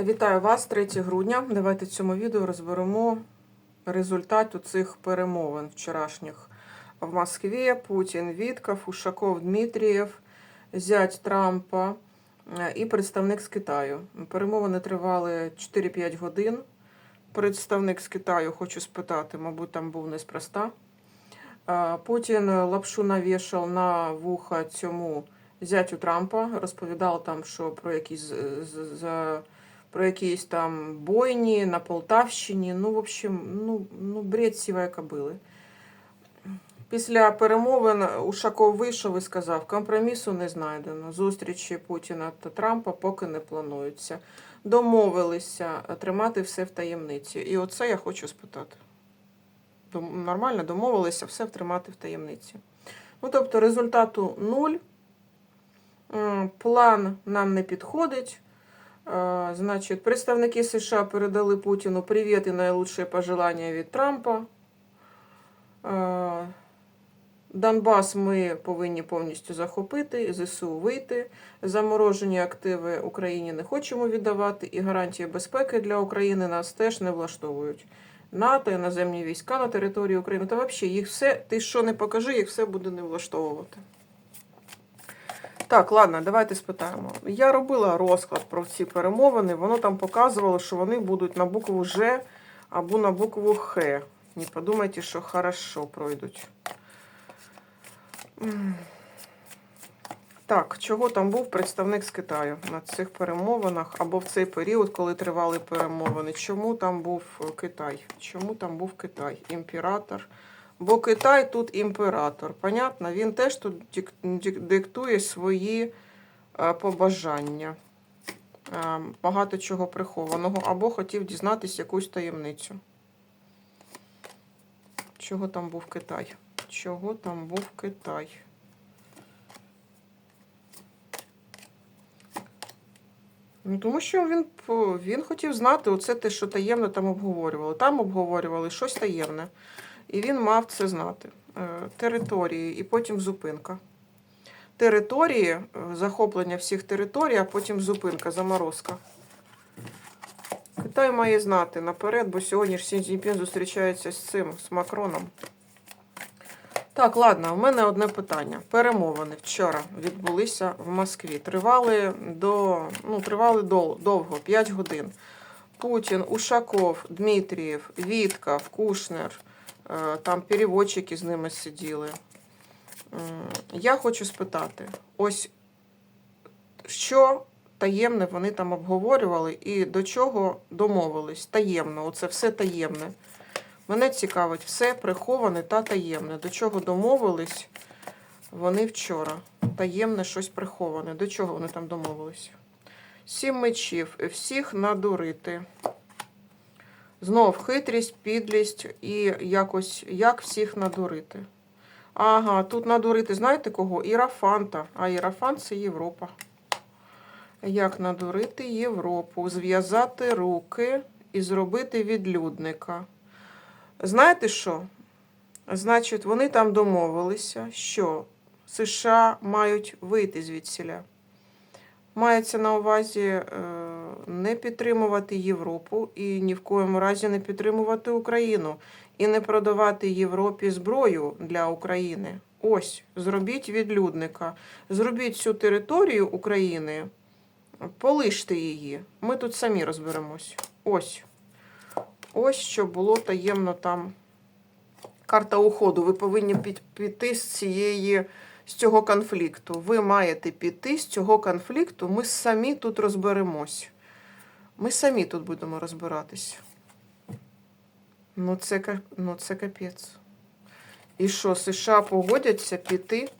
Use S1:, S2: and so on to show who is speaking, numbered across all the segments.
S1: Вітаю вас 3 грудня. Давайте в цьому відео розберемо результат цих перемовин вчорашніх в Москві. Путін Вітков, Ушаков Дмитрієв, зять Трампа е, і представник з Китаю. Перемовини тривали 4-5 годин. Представник з Китаю, хочу спитати, мабуть, там був неспроста. Е, Путін лапшу навішав на вуха цьому зятю Трампа, розповідав там, що про якісь про якісь там бойні на Полтавщині. Ну, в общем, ну, ну бред сівої кобили. Після перемовин Ушаков вийшов і сказав, компромісу не знайдено. Зустрічі Путіна та Трампа поки не плануються. Домовилися тримати все в таємниці. І оце я хочу спитати. Нормально домовилися все тримати в таємниці. Ну, тобто результату нуль. План нам не підходить. Значить, представники США передали Путіну привіт і найлучші пожелання від Трампа. Донбас ми повинні повністю захопити, ЗСУ вийти. Заморожені активи Україні не хочемо віддавати, і гарантії безпеки для України нас теж не влаштовують. НАТО, іноземні війська на території України. Та взагалі їх все, ти що не покажи, їх все буде не влаштовувати. Так, ладно, давайте спитаємо. Я робила розклад про ці перемовини. Воно там показувало, що вони будуть на букву Ж або на букву Х. Не подумайте, що хорошо пройдуть. Так, чого там був представник з Китаю на цих перемовинах або в цей період, коли тривали перемовини? Чому там був Китай? Чому там був Китай? Імператор. Бо Китай тут імператор. Понятно, він теж тут дик- дик- диктує свої е, побажання. Е, Багато чого прихованого, або хотів дізнатися якусь таємницю. Чого там був Китай? Чого там був Китай? Ну, тому що він, він хотів знати оце те, що таємно там обговорювали. Там обговорювали щось таємне. І він мав це знати. Е, Території і потім зупинка. Території, е, захоплення всіх територій, а потім зупинка, заморозка. Китай має знати наперед, бо сьогодні ж Сін Цзіньпін зустрічається з цим, з Макроном. Так, ладно, у мене одне питання. Перемовини вчора відбулися в Москві. Тривали до ну, тривали довго, 5 годин. Путін, Ушаков, Дмитрієв, Вітков, Кушнер, там переводчики з ними сиділи. Я хочу спитати: ось що таємне вони там обговорювали і до чого домовились? Таємно, оце все таємне. Мене цікавить все приховане та таємне. До чого домовились вони вчора? Таємне щось приховане. До чого вони там домовились? Сім мечів. Всіх надурити. Знов хитрість, підлість і якось як всіх надурити. Ага, тут надурити, знаєте кого? Ірафанта. А Ірафант це Європа. Як надурити Європу? Зв'язати руки і зробити відлюдника. Знаєте що? Значить, вони там домовилися, що США мають вийти звідсіля. Мається на увазі е, не підтримувати Європу і ні в коєму разі не підтримувати Україну і не продавати Європі зброю для України. Ось, зробіть відлюдника, зробіть цю територію України, полиште її. Ми тут самі розберемось. Ось. Ось що було таємно там. Карта уходу. Ви повинні піти з цієї з цього конфлікту. Ви маєте піти з цього конфлікту. Ми самі тут розберемось. Ми самі тут будемо розбиратись. Ну це, ну, це капець. І що, США погодяться піти?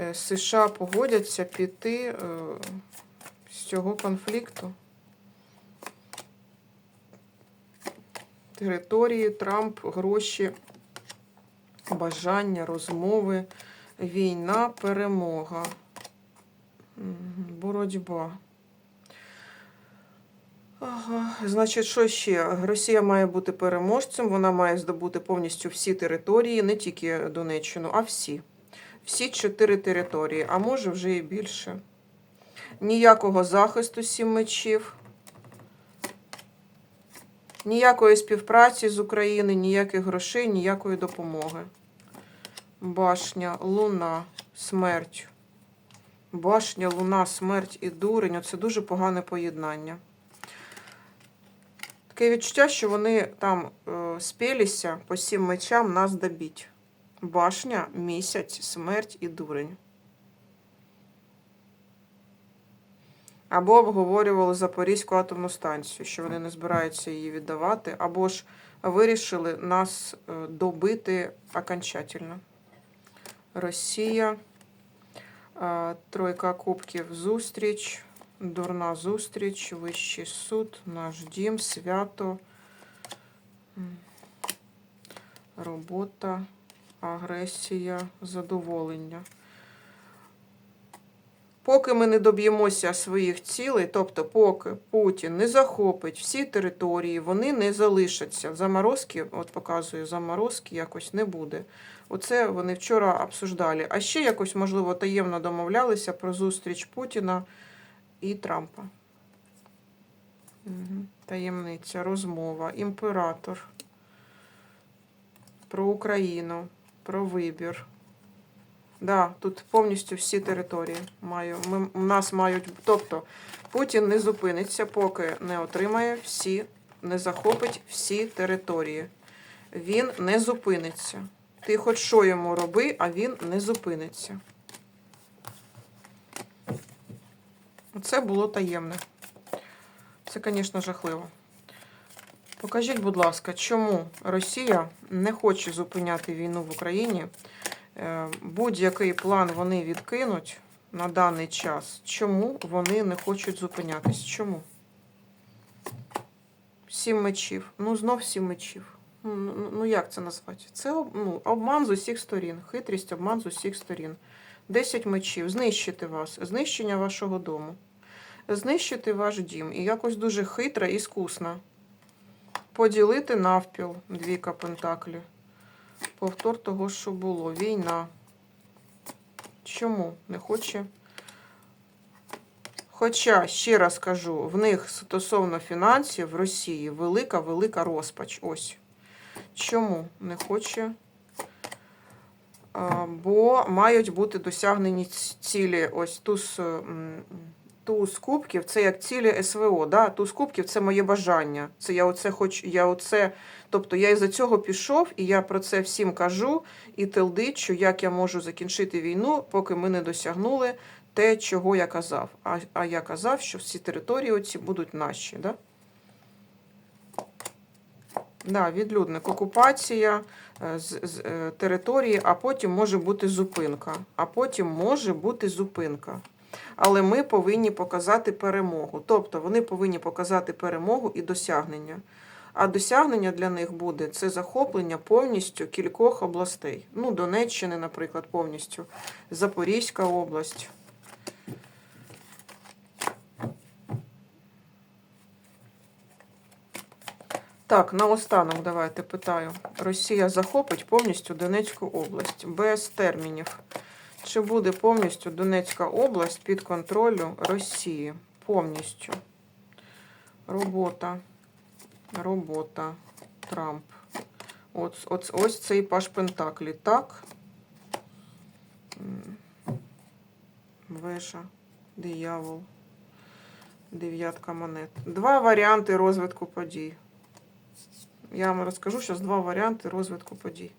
S1: Е, США погодяться піти е, з цього конфлікту? Території, Трамп, гроші, бажання, розмови, війна, перемога, боротьба. Ага, значить, що ще? Росія має бути переможцем, вона має здобути повністю всі території, не тільки Донеччину, а всі. Всі чотири території, а може вже і більше. Ніякого захисту сім мечів. Ніякої співпраці з України, ніяких грошей, ніякої допомоги. Башня, луна, смерть. Башня, луна, смерть і дурень. Оце дуже погане поєднання. Таке відчуття, що вони там е, спілися по сім мечам нас добіть. Башня, місяць, смерть і дурень. Або обговорювали Запорізьку атомну станцію, що вони не збираються її віддавати, або ж вирішили нас е, добити окончательно. Росія, е, тройка кубків, зустріч, дурна зустріч, вищий суд, наш дім, свято, робота, агресія, задоволення. Поки ми не доб'ємося своїх цілей, тобто поки Путін не захопить всі території, вони не залишаться. Заморозки, от показую, заморозки якось не буде. Оце вони вчора обсуждали. А ще якось, можливо, таємно домовлялися про зустріч Путіна і Трампа. Угу. Таємниця, розмова, імператор. Про Україну, про вибір. Да, тут повністю всі території маю. Ми, у нас мають. Тобто Путін не зупиниться, поки не отримає всі, не захопить всі території. Він не зупиниться. Ти хоч що йому роби, а він не зупиниться. Це було таємне. Це, звісно, жахливо. Покажіть, будь ласка, чому Росія не хоче зупиняти війну в Україні? Е, Будь-який план вони відкинуть на даний час. Чому вони не хочуть зупинятись? Чому? Сім мечів. Ну, знов сім мечів. Ну, ну, ну як це назвати? Це ну, обман з усіх сторін. Хитрість, обман з усіх сторін. Десять мечів. Знищити вас. Знищення вашого дому. Знищити ваш дім. І якось дуже хитро і скусно. Поділити навпіл. Двіка пентаклі. Повтор того, що було. Війна. Чому не хоче? Хоча, ще раз кажу, в них стосовно фінансів в Росії велика-велика розпач. Ось. Чому не хоче? Бо мають бути досягнені цілі. Ось туз, туз кубків це як цілі СВО. Да? Туз кубків це моє бажання. Це я оце хочу, я оце. Тобто я із-за цього пішов, і я про це всім кажу і телдичу, як я можу закінчити війну, поки ми не досягнули те, чого я казав. А, а я казав, що всі території оці будуть наші. Да? Да, відлюдник, окупація з, з е, території, а потім може бути зупинка. А потім може бути зупинка. Але ми повинні показати перемогу. Тобто вони повинні показати перемогу і досягнення. А досягнення для них буде це захоплення повністю кількох областей. Ну, Донеччини, наприклад, повністю, Запорізька область. Так, наостанок давайте питаю. Росія захопить повністю Донецьку область без термінів. Чи буде повністю Донецька область під контролю Росії? Повністю. Робота. Робота. Трамп. От, от, ось цей паш Пентаклі. Так. М. Вежа. Диявол. Дев'ятка монет. Два варіанти розвитку подій. Я вам розкажу зараз два варіанти розвитку подій.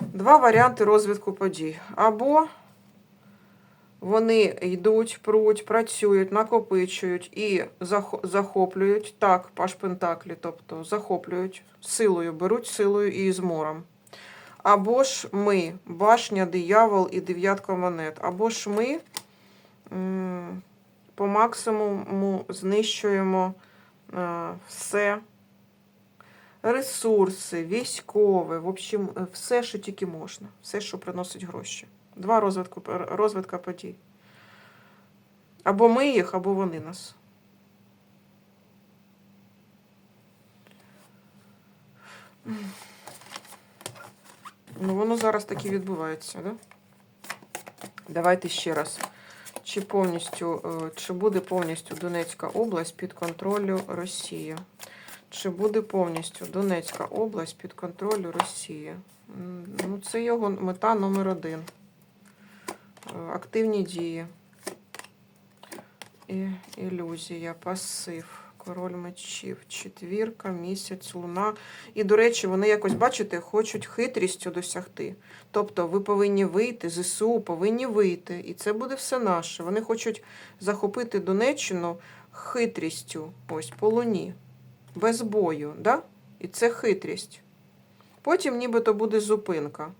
S1: Два варіанти розвитку подій. Або вони йдуть, пруть, працюють, накопичують і захоплюють, так, паш Пентаклі, тобто захоплюють силою, беруть силою і змором. Або ж ми, башня, диявол і дев'ятка монет. Або ж ми по максимуму знищуємо е, все ресурси, військове, в общем, е, все, що тільки можна, все, що приносить гроші. Два розвитку, розвитка подій. Або ми їх, або вони нас. Ну, воно зараз таки відбувається, да? Давайте ще раз. Чи повністю, е, чи буде повністю Донецька область під контролю Росії? Чи буде повністю Донецька область під контролю Росії? Ну, це його мета номер один. Е, Активні дії. І, ілюзія, пасив, король мечів, четвірка, місяць, луна. І, до речі, вони якось, бачите, хочуть хитрістю досягти. Тобто ви повинні вийти, ЗСУ повинні вийти, і це буде все наше. Вони хочуть захопити Донеччину хитрістю, ось по луні, без бою. Да? І це хитрість. Потім нібито буде зупинка.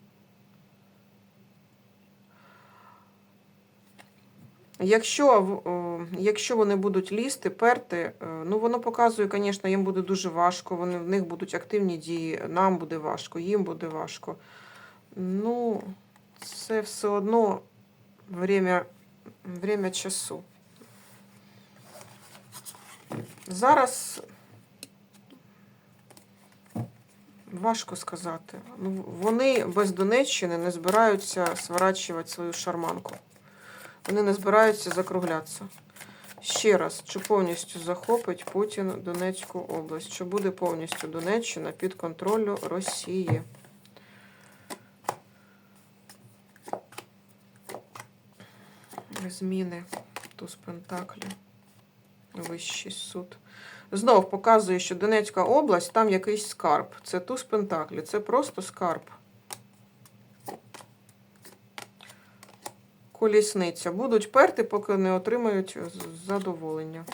S1: Якщо, якщо вони будуть лізти, перти, е, ну воно показує, звісно, їм буде дуже важко, вони, в них будуть активні дії, нам буде важко, їм буде важко. Ну, це все одно время, время часу. Зараз важко сказати. Ну, вони без Донеччини не збираються сворачувати свою шарманку. Вони не збираються закруглятися. Ще раз, чи повністю захопить Путін Донецьку область? Чи буде повністю Донеччина під контролю Росії? Зміни. Туз Пентаклі. Вищий суд. Знов показує, що Донецька область, там якийсь скарб. Це туз Пентаклі. Це просто скарб. Колісниця. Будуть перти, поки не отримають задоволення.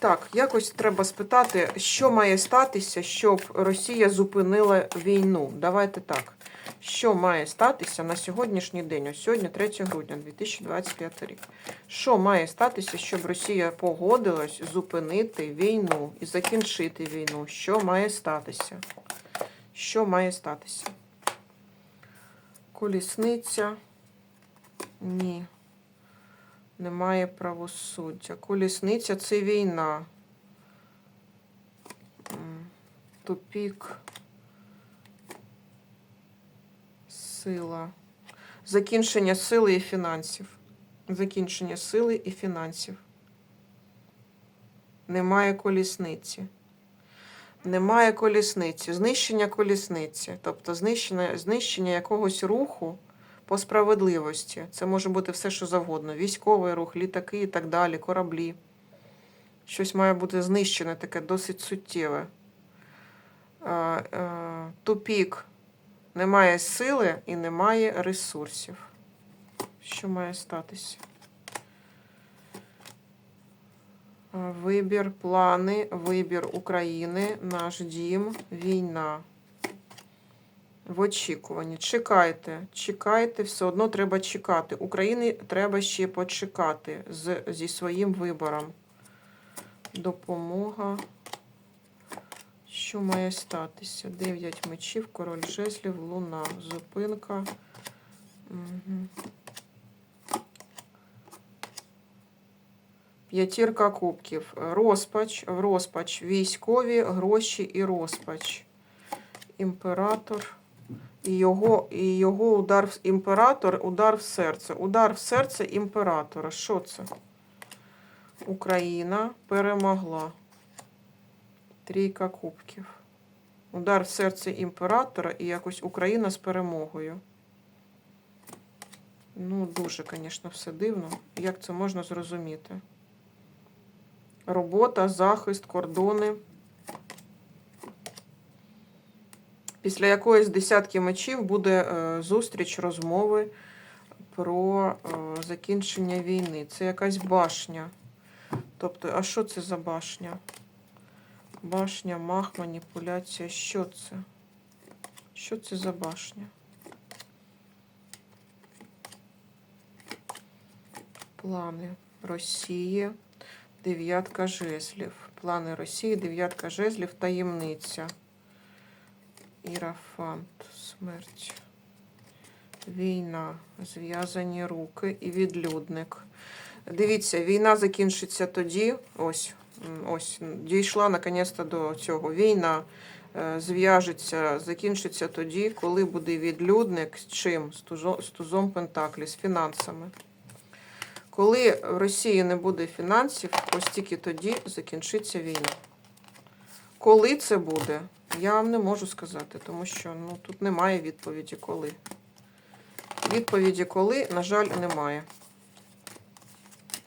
S1: Так, якось треба спитати, що має статися, щоб Росія зупинила війну. Давайте так. Що має статися на сьогоднішній день? Ось сьогодні 3 грудня 2025 рік. Що має статися, щоб Росія погодилась зупинити війну і закінчити війну? Що має статися? Що має статися? Колісниця. Ні. Немає правосуддя. Колісниця це війна. Тупік. Сила. Закінчення сили і фінансів. Закінчення сили і фінансів. Немає колісниці. Немає колісниці. Знищення колісниці. Тобто знищення, знищення якогось руху по справедливості. Це може бути все, що завгодно. Військовий рух, літаки і так далі, кораблі. Щось має бути знищене, таке досить суттєве. Е, Тупік. Немає сили і немає ресурсів. Що має статися? Вибір, плани, вибір України, наш дім, війна. В очікуванні. Чекайте, чекайте, все одно треба чекати. Україні треба ще почекати з, зі своїм вибором. Допомога. Що має статися? Дев'ять мечів, король жезлів, луна, зупинка. Угу. П'ятірка кубків. Розпач, розпач, військові, гроші і розпач. Імператор. І його, і його удар імператор, удар в серце. Удар в серце імператора. Що це? Україна перемогла. Трійка кубків. Удар в серце імператора і якось Україна з перемогою. Ну, дуже, звісно, все дивно. Як це можна зрозуміти? Робота, захист, кордони. Після якоїсь десятки мечів буде е, зустріч, розмови про е, закінчення війни. Це якась башня. Тобто, а що це за башня? Башня, мах, маніпуляція. Що це? Що це за башня? Плани Росії. Дев'ятка жезлів. Плани Росії, дев'ятка жезлів, таємниця. Ірафант, смерть. Війна, зв'язані руки і відлюдник. Дивіться, війна закінчиться тоді. Ось, ось, дійшла наконець-то до цього. Війна, е, зв'яжеться, закінчиться тоді, коли буде відлюдник з чим? З тузом Пентаклі, з фінансами. Коли в Росії не буде фінансів, ось тільки тоді закінчиться війна. Коли це буде, я вам не можу сказати, тому що ну, тут немає відповіді коли. Відповіді коли, на жаль, немає.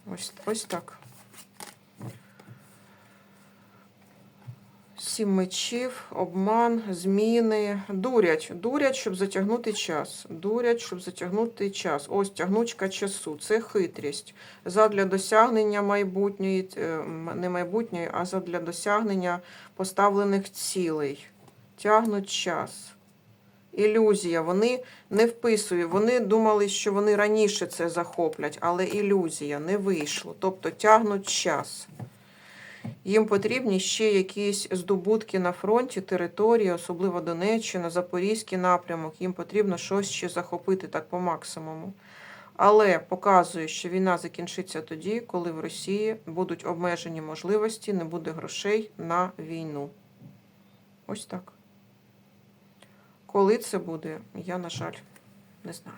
S1: Ось, ось так. Сім мечів, обман, зміни. Дурять. Дурять, щоб затягнути час. Дурять, щоб затягнути час. Ось тягнучка часу. Це хитрість. Задля досягнення майбутньої, е, не майбутньої, а задля досягнення поставлених цілей. Тягнуть час. Ілюзія. Вони не вписують. Вони думали, що вони раніше це захоплять, але ілюзія не вийшло. Тобто тягнуть час. Їм потрібні ще якісь здобутки на фронті, території, особливо Донеччина, Запорізький напрямок. Їм потрібно щось ще захопити так по максимуму. Але показує, що війна закінчиться тоді, коли в Росії будуть обмежені можливості, не буде грошей на війну. Ось так. Коли це буде, я, на жаль, не знаю.